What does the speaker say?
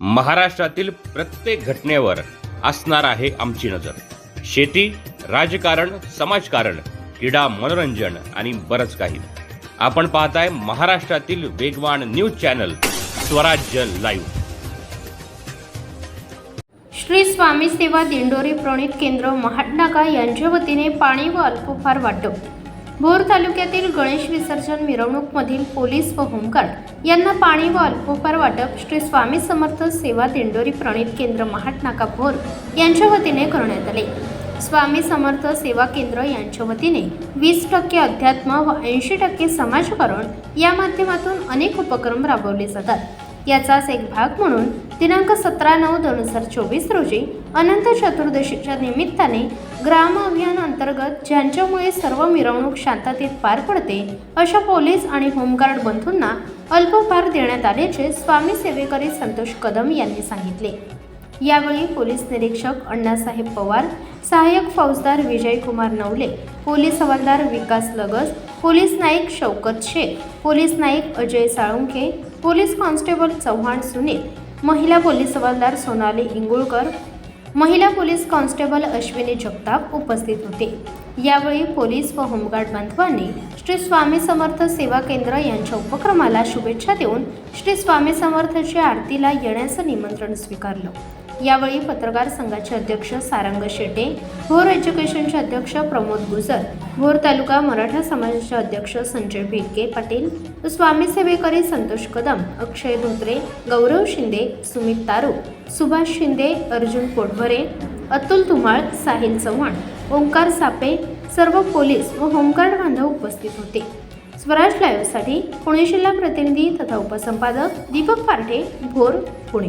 महाराष्ट्रातील प्रत्येक घटनेवर असणार आहे आमची नजर. शेती राजकारण समाजकारण क्रीडा मनोरंजन आणि बरंच काही. आपण पाहताय महाराष्ट्रातील वेगवान news channel Swarajya live. Shri Swami Seva Dindori प्रणित केंद्र महाटनाका यांच्या वतीने पाणी व अल्पोपहार वाटप. भोर तालुक्यातील गणेश विसर्जन मिरवणूकमधील पोलीस व होमगार्ड यांना पाणी व अल्पोपार वाटप श्री स्वामी समर्थ सेवा दिंडोरी प्रणित केंद्र महाटनाका भोर यांच्या वतीने करण्यात आले. स्वामी समर्थ सेवा केंद्र यांच्या वतीने वीस टक्के अध्यात्म व ऐंशी टक्के समाजकारण या माध्यमातून अनेक उपक्रम राबवले जातात. याचाच एक भाग म्हणून दिनांक सतरा नऊ दोन हजार चोवीस रोजी अनंत चतुर्दशीच्या निमित्ताने ग्राम अभियान अंतर्गत ज्यांच्यामुळे सर्व मिरवणूक शांततेत पार पडते अशा पोलीस आणि होमगार्ड बंधूंना अल्पभार देण्यात आल्याचे स्वामी सेवेकरी संतोष कदम यांनी सांगितले. यावेळी पोलीस निरीक्षक अण्णासाहेब पवार सहाय्यक फौजदार विजयकुमार नवले पोलीस हवालदार Vikas Lagas police Naik Shaukat Shaikh police Naik Ajay Salunkhe police constable Chavan Sunil महिला पोलीस हवालदार सोनाली इंगुळकर महिला पोलीस कॉन्स्टेबल अश्विनी जगताप उपस्थित होते. यावेळी पोलीस व होमगार्ड बांधवांनी श्री स्वामी समर्थ सेवा केंद्र यांच्या उपक्रमाला शुभेच्छा देऊन श्री स्वामी समर्थच्या आरतीला येण्याचं निमंत्रण स्वीकारलं. यावेळी पत्रकार संघाचे अध्यक्ष सारंग शेटे भोर एज्युकेशनचे अध्यक्ष प्रमोद गुजर भोर तालुका मराठा समाजाचे अध्यक्ष संजय भिडके पाटील स्वामी सेवेकरी संतोष कदम अक्षय धोत्रे गौरव शिंदे सुमित तारू सुभाष शिंदे अर्जुन पोटभरे अतुल धुमाळ साहिल चव्हाण ओंकार सापे सर्व पोलीस व होमगार्ड बांधव उपस्थित होते. स्वराज लाईव्हसाठी पुणे जिल्हा प्रतिनिधी तथा उपसंपादक दीपक पारठे भोर पुणे.